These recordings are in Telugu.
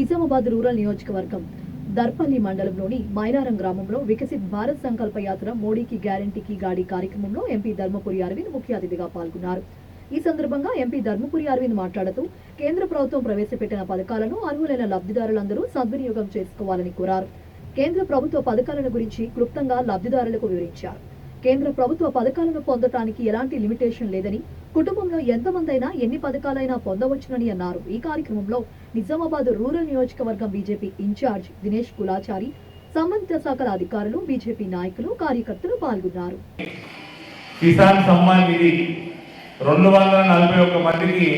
నిజామాబాద్ రూరల్ నియోజకవర్గం దర్పల్లి మండలంలోని మైనారం గ్రామంలో వికసిత్ భారత్ సంకల్ప యాత్ర మోడీకి గ్యారంటీకి గాడి కార్యక్రమంలో ఎంపీ ధర్మపురి అరవింద్ ముఖ్య అతిథిగా పాల్గొన్నారు. ఈ సందర్భంగా ఎంపీ ధర్మపురి అరవింద్ మాట్లాడుతూ కేంద్ర ప్రభుత్వం ప్రవేశపెట్టిన పథకాలను అర్హులైన లబ్ధిదారులందరూ సద్వినియోగం చేసుకోవాలని కోరారు. కేంద్ర ప్రభుత్వ పథకాలను గురించి క్లుప్తంగా లబ్ధిదారులకు వివరించారు. కేంద్ర ప్రభుత్వ పథకాలను పొందటానికి ఎలాంటి లిమిటేషన్ లేదని కుటుంబంలో ఎంతమందైనా ఎన్ని పథకాలైనా పొందవచ్చునని అన్నారు. ఈ కార్యక్రమంలో నిజామాబాద్ రూరల్ నియోజకవర్గం బీజేపీ ఇన్ఛార్జ్ దినేష్ కులాచారి సంబంధిత శాఖల అధికారులు బీజేపీ నాయకులు కార్యకర్తలు పాల్గొన్నారు. కిసాన్ సమ్మాన్ నిధి రెండు వందల నలభై ఒక్క మందికి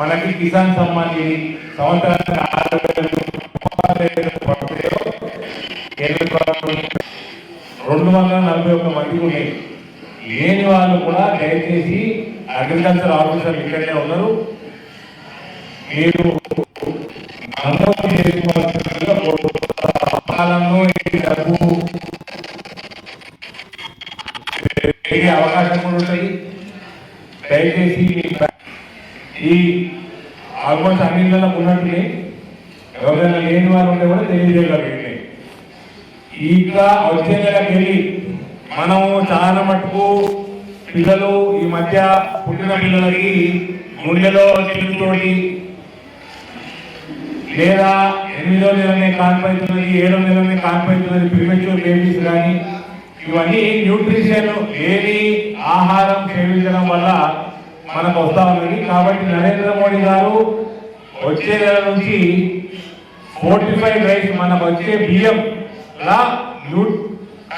మనకి కిసాన్ సమ్మాన్ నిధి సంవత్సరానికి ఆరు వేలు కేంద్ర ప్రభుత్వం రెండు వందల నలభై ఒక్క మంది ఉన్నాయి లేని వాళ్ళు కూడా దయచేసి అగ్రికల్చర్ ఆఫీసర్ ఇక్కడనే ఉన్నారు. మీరు నమోదు చేసుకోవాల్సిందిగా డబ్బు పెరిగే అవకాశం కూడా ఉంటాయి. దయచేసి ఈ ఆల్మోస్ట్ అన్నిళ్ళలో ఉన్నట్టునే ఎవరైనా లేని వారు ఉంటే కూడా తెలియజేయగలిగింది. ఇంకా వచ్చే నెలకి వెళ్ళి మనము చాలా మటుకు పిల్లలు ఈ మధ్య పుట్టిన పిల్లలకి గుండెలో చిరుతోటి లేదా ఎనిమిదో నెలనే కాన్పైతున్నది ఏడో నెలనే కాన్పైతున్నది ప్రిమెచ్యూర్ బేబీస్ కానీ ఇవన్నీ న్యూట్రిషన్ లేని ఆహారం సేవించడం వల్ల మనకు వస్తా ఉన్నది. కాబట్టి నరేంద్ర మోడీ గారు వచ్చే నెల నుంచి ఫోర్టిఫైడ్ రైస్ మనకు వచ్చే బియ్యం లా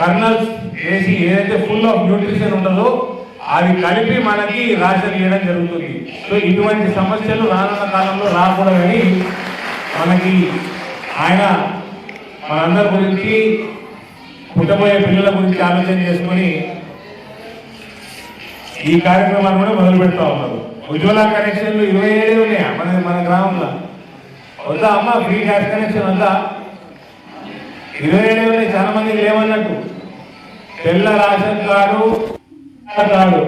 కర్నల్స్ వేసి ఏదైతే ఫుల్ ఆఫ్ న్యూట్రిషన్ ఉండదో అది కలిపి మనకి రాషన్ ఇవ్వడం జరుగుతుంది. సో ఇటువంటి సమస్యలు రానున్న కాలంలో రాకూడదని మనకి ఆయన మనందరి గురించి పుట్టబోయే పిల్లల గురించి ఆలోచన చేసుకొని ఈ కార్యక్రమాన్ని కూడా మొదలు పెడతా ఉన్నారు. ఉజ్వల కనెక్షన్లు ఇరవై ఏడు ఉన్నాయా? మన మన గ్రామంలో. వద్దా అమ్మ? ఫ్రీ గ్యాస్ కనెక్షన్ వద్దా? ఇరవై ఏడు ఉన్నాయి చాలా మందికి లేవన్నట్టు. తెల్ల రేషన్ కార్డు కార్డు.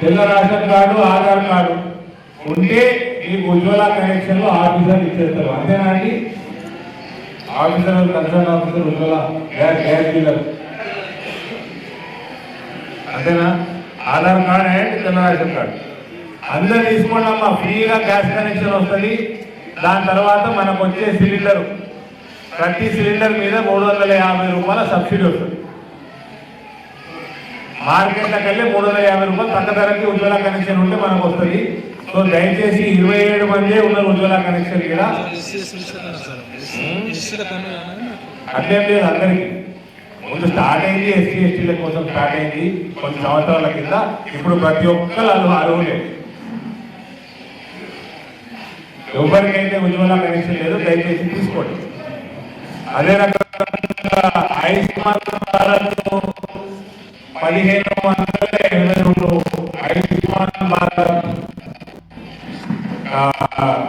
తెల్ల రేషన్ కార్డు ఆధార్ కార్డు. ఉంటే మీకు ఉజ్వల కనెక్షన్లు ఆఫీసర్ ఇచ్చేస్తారు. అంతేనా అండి? Officer concern officer Ujjwala gas gas dealer అంతేనా? ఆధార్ కార్డ్ అండ్ తెల్ల రేషన్ కార్డు. అందరు తీసుకోండి అమ్మా ఫ్రీగా గ్యాస్ కనెక్షన్ వస్తుంది. దాని తర్వాత మనకు వచ్చే సిలిండర్. ప్రతి సిలిండర్ మీద మూడు వందల యాభై రూపాయల సబ్సిడీ వస్తుంది. మార్కెట్ల కల్లి మూడు వందల యాభై రూపాయలు తక్కువ ధరకి ఉజ్వల కనెక్షన్ ఉంటే మనకు వస్తుంది. సో దయచేసి ఇరవై ఏడు మంది ఉన్నారు ఉజ్వల కనెక్షన్ ఇక్కడ. అట్లేం లేదు అందరికి. ముందు స్టార్ట్ అయింది ఎస్సీ ఎస్టీల కోసం స్టార్ట్ అయింది. కొన్ని సంవత్సరాల కింద ఇప్పుడు ప్రతి ఒక్కరు అర్హు అర్హులే. ఎవరికైతే ఉజ్వల కనెక్షన్ లేదు దయచేసి తీసుకోండి. అదే రకంగా ఆయుష్మాన్ భారత్ పదిహేను వందల ఇరవై రెండు ఆయుష్మాన్ భారత్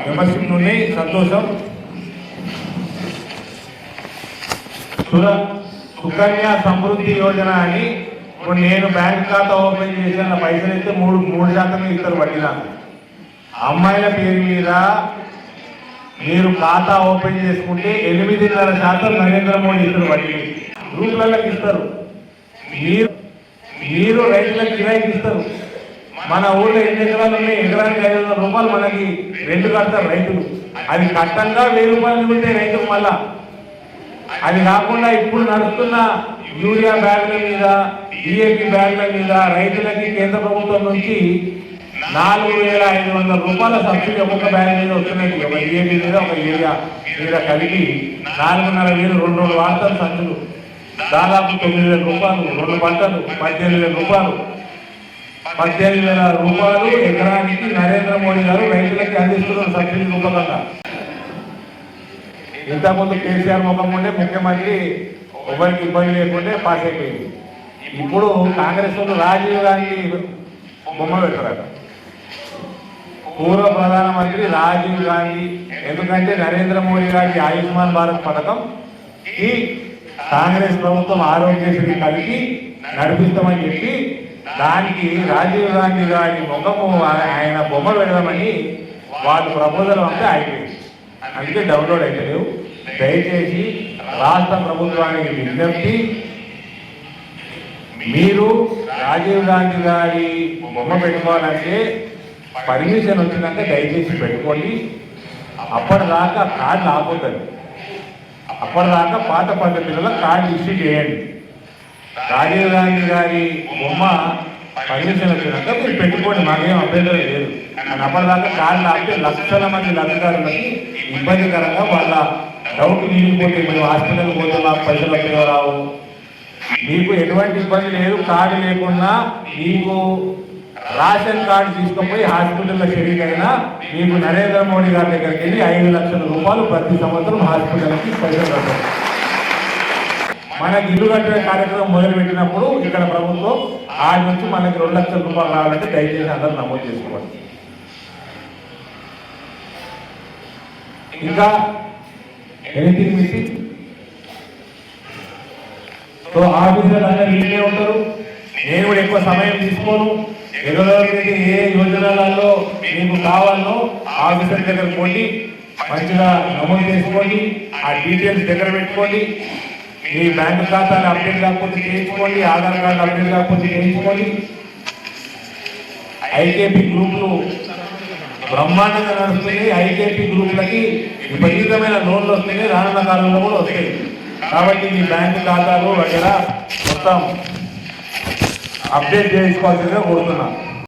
మెంబర్షిప్ నుండి సంతోషం సుకన్య సమృద్ధి యోజన అని ఇప్పుడు నేను బ్యాంక్ ఖాతా ఓపెన్ చేసిన పైసలు అయితే మూడు మూడు శాతం ఇస్తారు వడ్డీ నాకు అమ్మాయిల పేరు మీద మీరు ఖాతా ఓపెన్ చేసుకుంటే ఎనిమిదిన్నర శాతం నరేంద్ర మోడీ ఇస్తారు వడ్డీ గ్రూపులకు ఇస్తారు. మీరు మీరు రైతులకు కిరాయికి ఇస్తారు. మన ఊళ్ళో ఎన్ని ఎకరాలు ఉన్నాయి? ఎకరానికి ఐదు వందల రూపాయలు మనకి రెండు కడతారు రైతులు. అది కట్టంగా వెయ్యి రూపాయలు ఉంటే రైతులు మళ్ళా. అది కాకుండా ఇప్పుడు నడుస్తున్న యూరియా బ్యాగుల మీద డిఏపి బ్యాగుల మీద రైతులకి కేంద్ర ప్రభుత్వం నుంచి నాలుగు వేల ఐదు వందల రూపాయల సబ్సిడీ ఒక్కొక్క బ్యాగ్ మీద వస్తున్నాయి. ఒక డిఏపి మీద ఒక యూరియా మీద కలిపి నాలుగున్నర వేలు రెండు రెండు వార్తలు సంచులు దాదాపు తొమ్మిది వేల రూపాయలు రెండు పంటలు పద్దెనిమిది వేల రూపాయలు. పద్దెనిమిది వేల రూపాయలు ఎకరానికి నరేంద్ర మోడీ గారు రైతులకి అందిస్తున్న సబ్సిడీ రూపకంగా. ఇంతకుముందు కేసీఆర్ ముఖం ఉండే ముఖ్యమంత్రి ఎవరికి ఇబ్బంది లేకుంటే పాస్ అయిపోయింది. ఇప్పుడు కాంగ్రెస్ వాళ్ళు రాజీవ్ గాంధీ బొమ్మ పెడతారట. పూర్వ ప్రధానమంత్రి రాజీవ్ గాంధీ ఎందుకంటే నరేంద్ర మోడీ గారి ఆయుష్మాన్ భారత్ పథకం ఈ కాంగ్రెస్ ప్రభుత్వం ఆరోగ్యశ్రీ కలిపి నడిపిస్తామని చెప్పి దానికి రాజీవ్ గాంధీ గారి ముఖము ఆయన బొమ్మ పెడదామని వాళ్ళు ప్రపోజల్ అంటే అయిపోయింది. అందుకే డౌన్లోడ్ అయితే దయచేసి రాష్ట్ర ప్రభుత్వానికి విజ్ఞప్తి మీరు రాజీవ్ గాంధీ గారి బొమ్మ పెట్టుకోవాలంటే పర్మిషన్ వచ్చినాక దయచేసి పెట్టుకోండి. అప్పటిదాకా కార్డు ఆపుతుంది. అప్పటిదాకా పాత పద్ధతిలో కార్డు ఇష్యూ చేయండి. రాజీవ్ గాంధీ గారి బొమ్మ పర్మిషన్ వచ్చినాక మీరు పెట్టుకోండి. మాకేం అభ్యంతరం లేదు. అని అప్పటిదాకా కార్డు ఆపితే లక్షల మంది లబ్ధిదారులకి ఇబ్బందికరంగా వాళ్ళ డౌట్ తీరిపోతే మీరు హాస్పిటల్ పోతే మాకు పైసలు వస్తాయో రావు? మీకు ఎటువంటి ఇబ్బంది లేదు. కార్డు లేకుండా మీకు రేషన్ కార్డు తీసుకుపోయి హాస్పిటల్లో షరీకైనా మీకు నరేంద్ర మోడీ గారి దగ్గరికి వెళ్ళి ఐదు లక్షల రూపాయలు ప్రతి సంవత్సరం హాస్పిటల్కి పైసలు కట్టారు మనకి ఇల్లు కట్టే కార్యక్రమం మొదలుపెట్టినప్పుడు ఇక్కడ ప్రభుత్వం ఆడి నుంచి మనకి రెండు లక్షల రూపాయలు రావాలంటే దయచేసి అందరూ నమోదు చేసుకోవాలి ఇంకా ఎనిథింగ్ మిస్సింగ్ సో ఆఫీసర్లు అందరూ వీళ్ళే ఉంటారు. నేను కూడా ఎక్కువ సమయం తీసుకోను. ఎవరెవరికైతే ఏ యోజనాలలో మీకు కావాలనో ఆఫీసర్ దగ్గర పోండి మంచిగా నమోదు చేసుకోండి ఆ డీటెయిల్స్ దగ్గర పెట్టుకోండి మీ బ్యాంక్ ఖాతాలు అప్డేట్ కాకపోతే చేయించుకోండి ఆధార్ కార్డు అప్డేట్ కాకపోతే చేయించుకోండి. ఐకేపీ గ్రూపులు బ్రహ్మాండంగా నడుస్తున్నాయి. ఐకేపీ గ్రూపులకి విపరీతమైన లోన్లు వస్తున్నాయి. రానున్న కాలంలో కూడా వస్తాయి. కాబట్టి మీ బ్యాంకు ఖాతాలు వగేరా మొత్తం అప్డేట్ చేసుకోవాల్సిందిగా కోరుతున్నాను